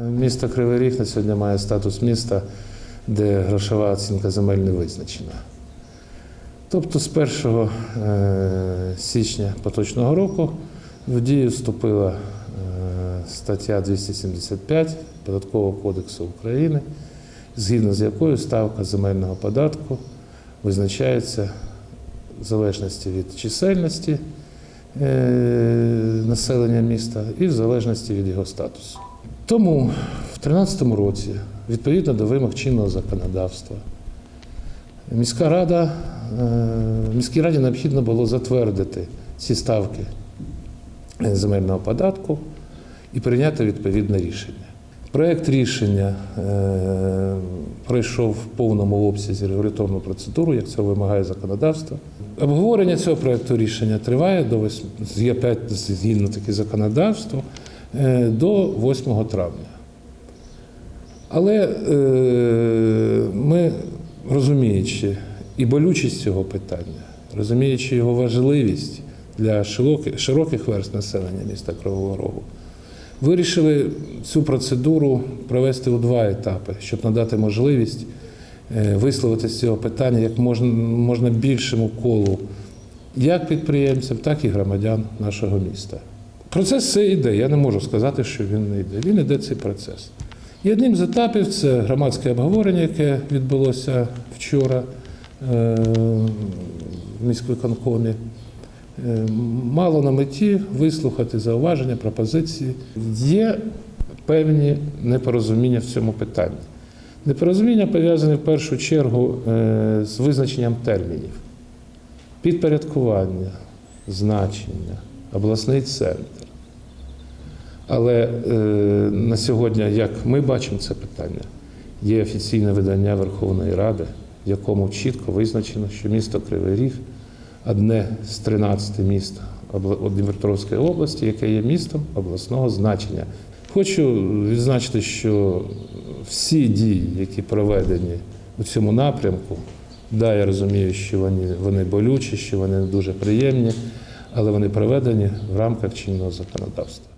Місто Кривий Ріг на сьогодні має статус міста, де грошова оцінка земель не визначена. Тобто з 1 е, січня поточного року в дію вступила е, стаття 275 Податкового кодексу України, згідно з якою ставка земельного податку визначається в залежності від чисельності е, населення міста і в залежності від його статусу. Тому в 2013 році, відповідно до вимог чинного законодавства, міська рада, е, міській раді необхідно було затвердити ці ставки е, земельного податку і прийняти відповідне рішення. Проект рішення е, пройшов в повному обсязі регуляторну процедуру, як це вимагає законодавство. Обговорення цього проекту рішення триває до 8, є 5 згідно таки законодавство до 8 травня. Але е, ми, розуміючи і болючість цього питання, розуміючи його важливість для широких, широких верст населення міста Кривого Рогу, вирішили цю процедуру провести у два етапи, щоб надати можливість е, висловити з цього питання як можна, можна більшому колу як підприємцям, так і громадян нашого міста. Процес це йде. Я не можу сказати, що він не йде. Він йде цей процес. І одним з етапів це громадське обговорення, яке відбулося вчора е, в міськвиконкомі. Е, Мало на меті вислухати зауваження, пропозиції. Є певні непорозуміння в цьому питанні. Непорозуміння пов'язані в першу чергу е, з визначенням термінів, підпорядкування, значення, обласний центр. Але е, на сьогодні, як ми бачимо це питання, є офіційне видання Верховної Ради, в якому чітко визначено, що місто Кривий Ріг одне з 13 міст Дніпропетровської області, яке є містом обласного значення. Хочу відзначити, що всі дії, які проведені у цьому напрямку, да, я розумію, що вони, вони болючі, що вони дуже приємні, але вони проведені в рамках чинного законодавства.